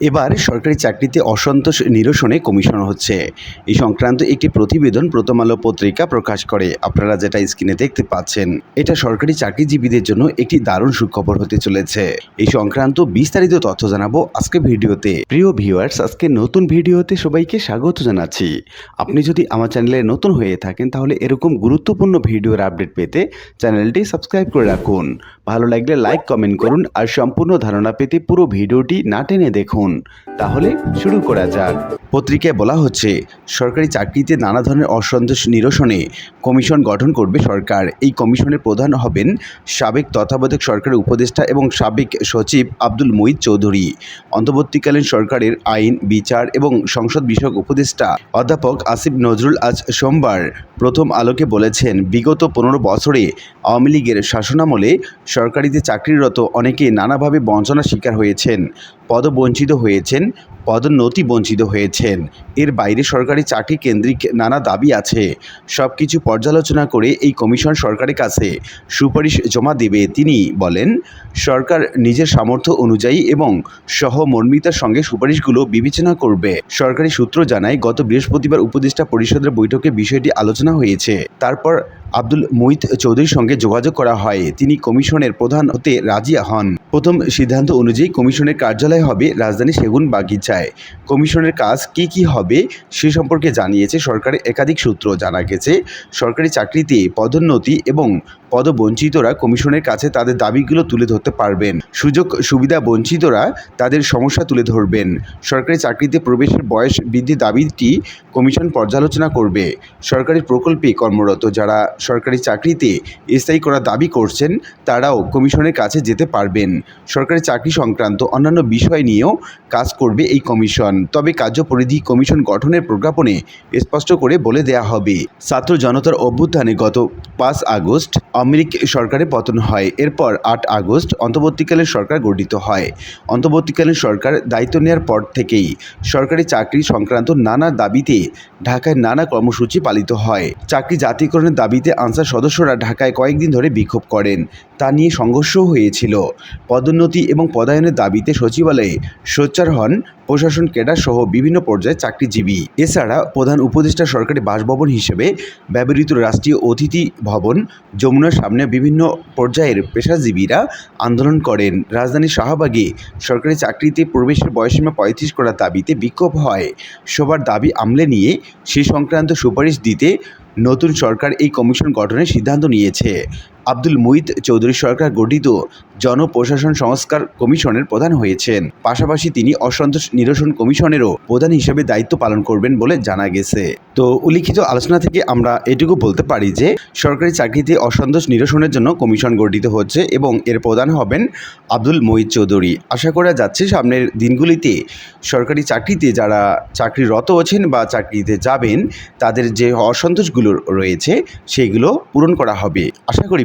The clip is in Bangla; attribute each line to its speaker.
Speaker 1: এবার সরকারি চাকরিতে অসন্তোষ নিরসনে কমিশন হচ্ছে। এই সংক্রান্ত একটি প্রতিবেদন প্রথম আলো পত্রিকা প্রকাশ করে। আপনারা যেটা স্ক্রিনে দেখতে পাচ্ছেন, এটা সরকারি চাকরিজীবীদের জন্য একটি দারুণ সুখবর হতে চলেছে। এই সংক্রান্ত বিস্তারিত তথ্য জানাব আজকে ভিডিওতে। প্রিয় ভিউয়ার্স, আজকে নতুন ভিডিওতে সবাইকে স্বাগত জানাচ্ছি। আপনি যদি আমার চ্যানেলে নতুন হয়ে থাকেন, তাহলে এরকম গুরুত্বপূর্ণ ভিডিওর আপডেট পেতে চ্যানেলটি সাবস্ক্রাইব করে রাখুন। ভালো লাগলে লাইক, কমেন্ট করুন আর সম্পূর্ণ ধারণা পেতে পুরো ভিডিওটি না টেনে দেখুন। তাহলে শুরু করা যাক। পত্রিকায় বলা হচ্ছে, সরকারি চাকরিতে নানা ধরনের অসন্তোষ নিরসনে কমিশন গঠন করবে সরকার। এই কমিশনের প্রধান হবেন সাবেক তত্ত্বাবধায়ক সরকারের উপদেষ্টা এবং সাবেক সচিব আব্দুল মুহিত চৌধুরী। অন্তর্বর্তীকালীন সরকারের আইন, বিচার এবং সংসদ বিষয়ক উপদেষ্টা অধ্যাপক আসিফ নজরুল আজ সোমবার প্রথম আলোকে বলেছেন, বিগত পনেরো বছরে আওয়ামী লীগের শাসনামলে সরকারিতে চাকরিরত অনেকে নানাভাবে বঞ্চনার শিকার হয়েছেন। পদবঞ্চিত হয়েছেন, পদোন্নতি বঞ্চিত হয়েছেন। এর বাইরে সরকারি চাকরি কেন্দ্রিক নানা দাবি আছে। সব কিছু পর্যালোচনা করে এই কমিশন সরকারের কাছে সুপারিশ জমা দেবে তিনি বলেন, সরকার নিজের সামর্থ্য অনুযায়ী এবং সহমর্মিতার সঙ্গে সুপারিশগুলো বিবেচনা করবে। সরকারি সূত্র জানায়, গত বৃহস্পতিবার উপদেষ্টা পরিষদের বৈঠকে বিষয়টি আলোচনা হয়েছে। তারপর আব্দুল মুহিত চৌধুরীর সঙ্গে যোগাযোগ করা হয়। তিনি কমিশনের প্রধান হতে রাজি হন। প্রথম সিদ্ধান্ত অনুযায়ী কমিশনের কার্যালয় হবে রাজধানী সেগুন বাগিচায়। কমিশনের কাজ কি কি হবে সে সম্পর্কে জানিয়েছে সরকারের একাধিক সূত্র জানা গেছে। সরকারি চাকরিতে পদোন্নতি এবং পদবঞ্চিতরা কমিশনের কাছে তাদের দাবিগুলো তুলে ধরতে পারবেন। সুযোগ সুবিধা বঞ্চিতরা তাদের সমস্যা তুলে ধরবেন। সরকারি চাকরিতে প্রবেশের বয়স বৃদ্ধি দাবিটি কমিশন পর্যালোচনা করবে। সরকারি প্রকল্পে কর্মরত যারা সরকারি চাকরিতে স্থায়ী করার দাবি করছেন, তারাও কমিশনের কাছে যেতে পারবেন। সরকারি চাকরি সংক্রান্ত অন্যান্য বিষয় নিয়েও কাজ করবে এই কমিশন। তবে কার্যপরিধি কমিশন গঠনের প্রজ্ঞাপনে স্পষ্ট করে বলে দেয়া হবে। ছাত্র জনতার অভ্যুত্থানে গত পাঁচ আগস্ট লীগ সরকারের পতন হয়। এরপর আট আগস্ট অন্তর্বর্তীকালীন সরকার গঠিত হয়। অন্তর্বর্তীকালীন সরকার দায়িত্ব নেওয়ার পর থেকেই সরকারি চাকরি সংক্রান্ত নানা দাবিতে ঢাকায় নানা কর্মসূচি পালিত হয়। চাকরি জাতীয়করণের দাবিতে আনসার সদস্যরা ঢাকায় কয়েকদিন ধরে বিক্ষোভ করেন। তা নিয়ে সংঘর্ষও হয়েছিল। পদোন্নতি এবং পদায়নের দাবিতে সচিবালয়ে সোচ্চার হন প্রশাসন ক্যাডার সহ বিভিন্ন পর্যায়ে চাকরিজীবী। এছাড়া প্রধান উপদেষ্টা সরকারি বাসভবন হিসেবে ব্যবহৃত রাষ্ট্রীয় অতিথি ভবন যমুনার সামনে বিভিন্ন পর্যায়ের পেশাজীবীরা আন্দোলন করেন। রাজধানীর শাহবাগে সরকারি চাকরিতে প্রবেশের বয়সীমা পঁয়ত্রিশ করার দাবিতে বিক্ষোভ হয়। সবার দাবি আমলে নিয়ে সে সংক্রান্ত সুপারিশ দিতে নতুন সরকার এই কমিশন গঠনের সিদ্ধান্ত নিয়েছে। আব্দুল মুহিত চৌধুরী সরকার গঠিত জনপ্রশাসন সংস্কার কমিশনের প্রধান হয়েছেন। পাশাপাশি তিনি অসন্তোষ নিরসন কমিশনেরও প্রধান হিসেবে দায়িত্ব পালন করবেন বলে জানা গেছে। তো উল্লিখিত আলোচনা থেকে আমরা এটুকু বলতে পারি যে, সরকারি চাকরিতে অসন্তোষ নিরসনের জন্য কমিশন গঠিত হচ্ছে এবং এর প্রধান হবেন আব্দুল মহিত চৌধুরী। আশা করা যাচ্ছে সামনের দিনগুলিতে সরকারি চাকরিতে যারা চাকরিরত আছেন বা চাকরিতে যাবেন, তাদের যে অসন্তোষগুলো রয়েছে, সেগুলো পূরণ করা হবে। আশা করি